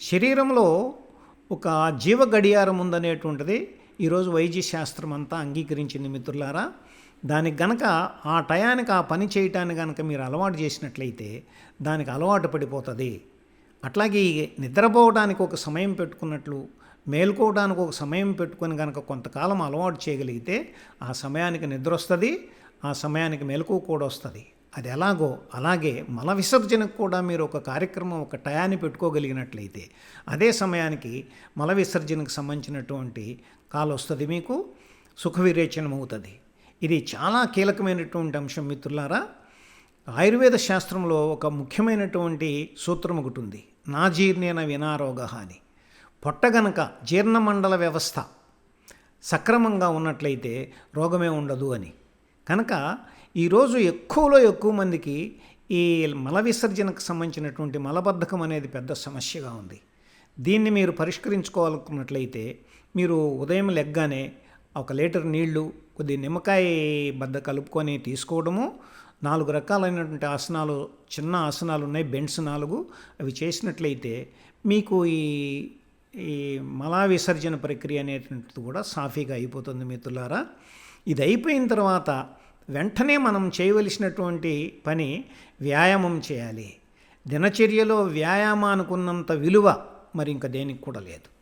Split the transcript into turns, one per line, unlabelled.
శరీరంలో ఒక జీవ గడియారం ఉందనేటువంటిది ఈరోజు వైద్య శాస్త్రం అంతా అంగీకరించింది మిత్రులారా. దానికి గనక ఆ టయానికి ఆ పని చేయటానికి గనక మీరు అలవాటు చేసినట్లయితే దానికి అలవాటు పడిపోతుంది. అట్లాగే నిద్రపోవడానికి ఒక సమయం పెట్టుకున్నట్లు మేల్కోవడానికి ఒక సమయం పెట్టుకొని కనుక కొంతకాలం అలవాటు చేయగలిగితే ఆ సమయానికి నిద్ర వస్తుంది ఆ సమయానికి మెలకు కూడా వస్తుంది. అది ఎలాగో అలాగే మల విసర్జనకు కూడా మీరు ఒక కార్యక్రమం ఒక టయాన్ని పెట్టుకోగలిగినట్లయితే అదే సమయానికి మల విసర్జనకు సంబంధించినటువంటి కాలు వస్తుంది మీకు సుఖ విరేచనం అవుతుంది ఇది చాలా కీలకమైనటువంటి అంశం మిత్రులారా. ఆయుర్వేద శాస్త్రంలో ఒక ముఖ్యమైనటువంటి సూత్రం ఒకటి ఉంది నా జీర్ణేన వినారోగ అని. పొట్ట గనక జీర్ణమండల వ్యవస్థ సక్రమంగా ఉన్నట్లయితే రోగమే ఉండదు అని. కనుక ఈరోజు ఎక్కువలో ఎక్కువ మందికి ఈ మల విసర్జనకు సంబంధించినటువంటి మలబద్ధకం అనేది పెద్ద సమస్యగా ఉంది. దీన్ని మీరు పరిష్కరించుకోవాలనుకున్నట్లయితే మీరు ఉదయం లెగ్గానే ఒక లీటర్ నీళ్ళు కొద్ది నిమ్మకాయ బద్ద కలుపుకొని తీసుకోవడము నాలుగు రకాలైనటువంటి ఆసనాలు చిన్న ఆసనాలు ఉన్నాయి బెండ్స్ నాలుగు. అవి చేసినట్లయితే మీకు ఈ ఈ మలా విసర్జన ప్రక్రియ అనేటువంటిది కూడా సాఫీగా అయిపోతుంది మిత్రులారా. ఇది అయిపోయిన తర్వాత వెంటనే మనం చేయవలసినటువంటి పని వ్యాయామం చేయాలి. దినచర్యలో వ్యాయామానికి ఉన్నంత విలువ మరి ఇంకా దేనికి కూడా లేదు.